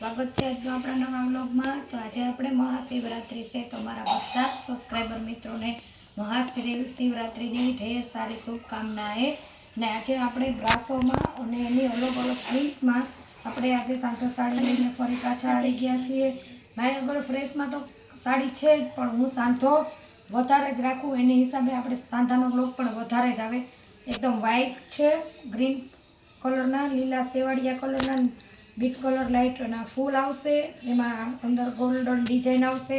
સ્વાગત છે આજનો આપણા નવા વ્લોગમાં. તો આજે આપણે મહાશિવરાત્રિ છે. તો મારા બધા સબસ્ક્રાઈબર મિત્રોને મહાશિવરાત્રિની ઢેર સારી શુભકામનાએ. અને આજે આપણે બ્રાસોમાં અને એની અલગ અલગ ફ્રીસમાં આપણે આજે સાંજો સાડી લઈને ફરી પાછા આવી ગયા છીએ. મારી આગળ ફ્રેશમાં તો સાડી છે જ, પણ હું સાંધો વધારે જ રાખું. એની હિસાબે આપણે સાંધાનો બ્લોક પણ વધારે જ આવે. એકદમ વ્હાઇટ છે ગ્રીન કલરના લીલા સેવાળિયા કલરના બીટ કલર લાઇટના ફૂલ આવશે, એમાં અંદર ગોલ્ડન ડિઝાઇન આવશે,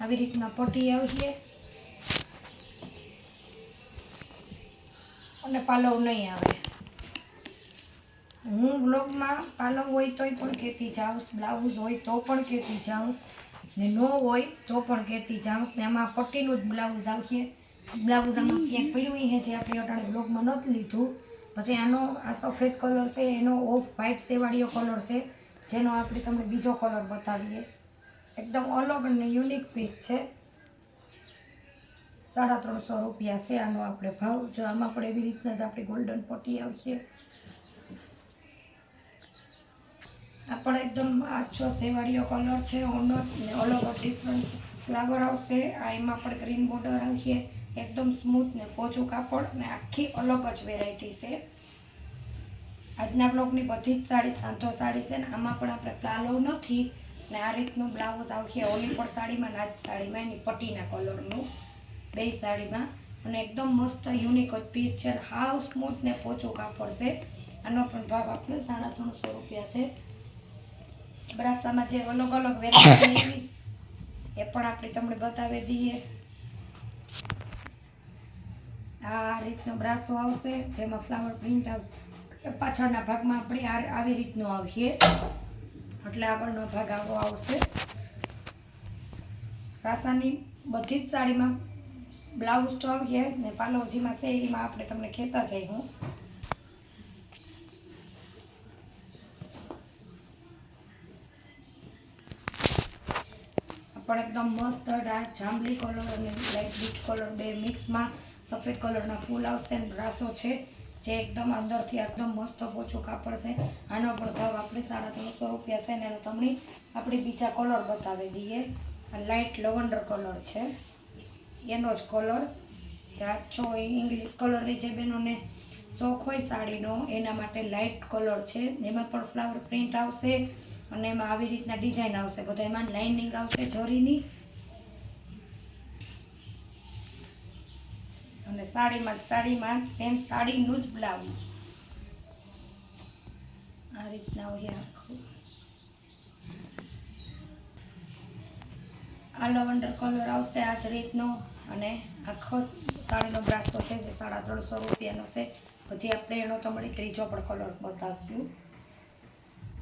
આવી રીતના પટ્ટી આવશે. અને પાલવ નહીં આવે. હું બ્લોગમાં પાલવ હોય તોય પણ કહેતી જાઉં, બ્લાઉઝ હોય તો પણ કહેતી જાઉં, ને ન હોય તો પણ કહેતી જાઉં, ને આમાં પટ્ટીનું જ બ્લાઉઝ આવશે. બ્લાઉઝ આમાં ક્યાંક પડ્યું છે જે આપણે અટાણે બ્લોગમાં નહોતું લીધું. પછી આનો આ સફેદ કલર છે, એનો ઓફ વ્હાઇટ સેવાળીઓ કલર છે, જેનો આપણે તમને બીજો કલર બતાવીએ. એકદમ અલગ અને યુનિક પીસ છે. સાડા ત્રણસો રૂપિયા છે આનો આપણે ભાવ. જો આમાં પણ એવી રીતના જ આપણી ગોલ્ડન પટ્ટી આવશે. આ પણ એકદમ આછો સેવાળીયો કલર છે, ઓનો અલગ ડિફરન્ટ ફ્લાવર આવશે. આ એમાં પણ ગ્રીન બોર્ડર આવશે. એકદમ સ્મૂથ ને પોચું કાપડ ને આખી અલગ જ વેરાયટી છે. આજના બ્લોકની બધી જ સાડી સાંધો સાડી છે ને આમાં પણ આપણે પ્લાલો નથી ને આ રીતનું બ્લાઉઝ આવશે ઓલી પણ સાડીમાં નાચ સાડીમાં એની પટ્ટીના કલરનું બે સાડીમાં. અને એકદમ મસ્ત યુનિક જ પીસ છે અને હાવ સ્મૂથ ને પોચું કાપડ છે. આનો પણ ભાવ આપણે સાડા ત્રણસો રૂપિયા છે. બ્રાસામાં જે અલગ અલગ વેરાયટી એવી એ પણ આપણે તમને બતાવી દઈએ. આ રીતનો બ્રાસો આવશે, જેમાં ફ્લાવર પ્રિન્ટ આવશે. પાછળના ભાગમાં આપણે આવી રીતનો આવશે. એટલે આગળનો ભાગ આવો આવશે. રાસાની બધી જ સાડીમાં બ્લાઉઝ તો આવીએ ને પાલોજીમાં છે, એમાં આપણે તમને કહેતા જઈ હું. પણ એકદમ મસ્ત ડાર્ક જાંબલી કલર અને લાઇટ બીટ કલર બે મિક્સમાં સફેદ કલરના ફૂલ આવશે અને રાસો છે, જે એકદમ અંદરથી એકદમ મસ્ત પોચો કાપડ છે. આનો પણ ભાવ આપણે સાડા ત્રણસો રૂપિયા છે ને એનો તમને આપણે બીજા કલર બતાવી દઈએ. લાઇટ લવંડર કલર છે. એનો જ કલર જે આછો એ ઇંગ્લિશ કલરની જે બહેનોને શોખ હોય સાડીનો, એના માટે લાઇટ કલર છે. એમાં પણ ફ્લાવર પ્રિન્ટ આવશે. અને એમાં આવી રીતના ડિઝાઇન આવશે. બધા એમાં લાઇનિંગ આવશે, જરીની. અને સાડીમાં સાડીમાં સેમ સાડીનું જ બ્લાઉઝ આ રીતના હોય આખું. આ લવંડર કલર આવશે આ જ રીતનો. અને આખો સાડીનો બ્રાસો છે જે, સાડા ત્રણસો રૂપિયાનો છે. પછી આપણે એનો તમારી ત્રીજો પણ કલર બતાવ્યું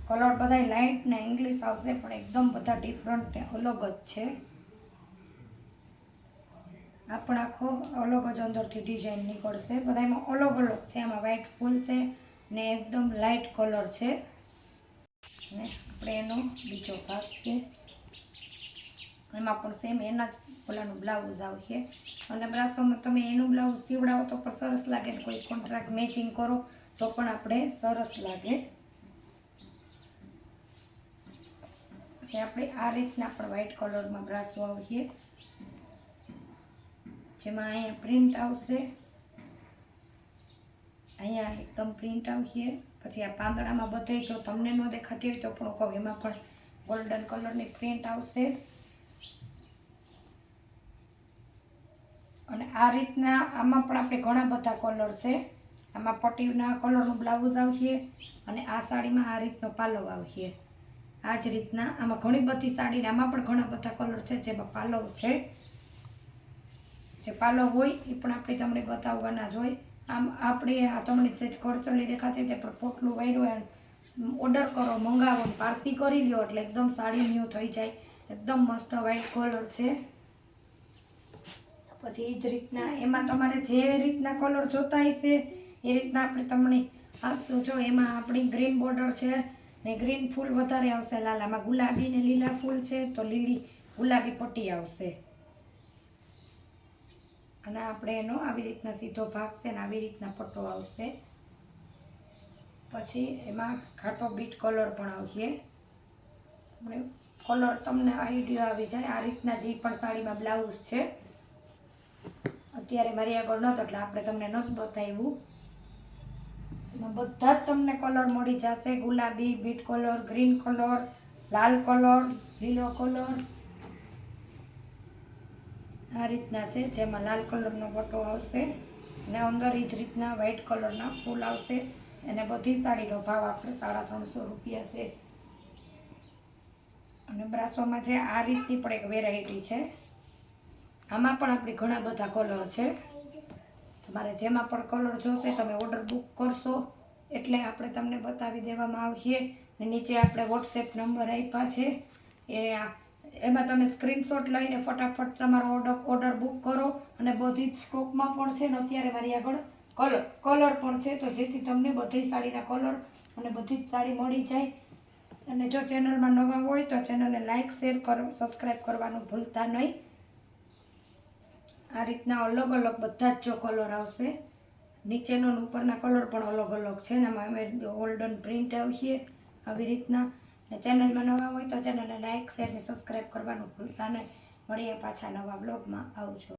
કલર બધા લાઇટ ને ઇંગ્લિશ આવશે, પણ એકદમ બધા ડિફરન્ટ ને અલગ જ છે. આપણે આખો અલગ જ અંદરથી ડિઝાઇન નીકળશે. બધા એમાં અલગ અલગ છે. એમાં વ્હાઇટ ફૂલ છે ને એકદમ લાઇટ કલર છે. ને આપણે એનો બીજો ભાગ છે. એમાં પણ સેમ એના જ પેલાનું બ્લાઉઝ આવશે. અને બ્રાસોમાં તમે એનું બ્લાઉઝ સીવડાવો તો પણ સરસ લાગે ને કોઈ કોન્ટ્રાક્ટ મેચિંગ કરો તો પણ આપણે સરસ લાગે. પછી આપણે આ રીતના પણ વ્હાઈટ કલરમાં બ્રાસો આવીએ જેમાં અહીંયા પ્રિન્ટ આવશે. અહીંયા એકદમ પ્રિન્ટ આવશે પછી આ પાંદડામાં બધે જો તમને ન દેખાતી હોય તો પણ કહું, એમાં પણ ગોલ્ડન કલરની પ્રિન્ટ આવશે. અને આ રીતના આમાં પણ આપણે ઘણા બધા કલર છે. આમાં પટીના કલરનું બ્લાઉઝ આવશે અને આ સાડીમાં આ રીતનો પાલવ આવશે આ જ રીતના આમાં ઘણી બધી સાડી આમાં પણ ઘણા બધા કલર છે, જેમાં પાલવ છે. જે પાલવ હોય એ પણ આપણે તમને બતાવવાના જ હોય. આમ આપણે આ તમને જે કરચોલી દેખાતી તે પણ પોટલું વાયરું ઓર્ડર કરો, મંગાવો પારસી કરી લ્યો એટલે એકદમ સાડી ન્યૂ થઈ જાય. એકદમ મસ્ત વ્હાઈટ કલર છે. પછી એ જ રીતના એમાં તમારે જે રીતના કલર જોતા હશે, એ રીતના આપણે તમને આપશું. જો એમાં આપણી ગ્રીન બોર્ડર છે ને ગ્રીન ફૂલ વધારે આવશે, લાલામાં ગુલાબી ને લીલા ફૂલ છે, તો લીલી ગુલાબી પટ્ટી આવશે. અને આપણે એનો આવી રીતના સીધો ભાગ છે ને આવી રીતના પટ્ટો આવશે. પછી એમાં ઘાટો બીટ કલર પણ આવશે. કલર તમને આઈડિયો આવી જાય, આ રીતના જે પણ સાડીમાં બ્લાઉઝ છે. અત્યારે મારી આગળ નહોતો, એટલે આપણે તમને નહોતું બતાવ્યું. બધા જ તમને કલર મળી જશે. ગુલાબી બીટ કલર ગ્રીન કલર લાલ કલર લીલો કલર આ રીતના છે, જેમાં લાલ કલરનો પટ્ટો આવશે અને અંદર એ જ રીતના વ્હાઇટ કલરના ફૂલ આવશે. અને બધી સાડીનો ભાવ આપણે સાડા ત્રણસો રૂપિયા છે. અને બ્રાસોમાં જે આ રીતની પણ એક વેરાયટી છે. આમાં પણ આપણી ઘણા બધા કલર છે. તમારે જેમાં પણ કલર જોશે તમે ઓર્ડર બુક કરશો. એટલે આપણે તમને બતાવી દેવામાં આવશે. ને નીચે આપણે વોટ્સએપ નંબર આપ્યા છે. એ એમાં તમે સ્ક્રીનશોટ લઈને ફટાફટ તમારો ઓર્ડર ઓર્ડર બુક કરો. અને બધી જ સ્ટોકમાં પણ છે ને અત્યારે મારી આગળ કલર કલર પણ છે. તો જેથી તમને બધી સાડીના કલર અને બધી જ સાડી મળી જાય. અને જો ચેનલમાં નવા હોય તો ચેનલને લાઇક શેર કરો સબસ્ક્રાઈબ કરવાનું ભૂલતા નહીં. આ રીતના અલગ અલગ બધા જ જો કલર આવશે. નીચેનો ઉપરના કલર પણ અલગ અલગ છે ને અમે ગોલ્ડન પ્રિન્ટ આવશે આવી રીતના. ને ચેનલમાં નવા હોય તો ચેનલને લાઇક શેર ને સબસ્ક્રાઈબ કરવાનું ભૂલતા નહીં. મળીએ પાછા નવા બ્લોગમાં આવજો.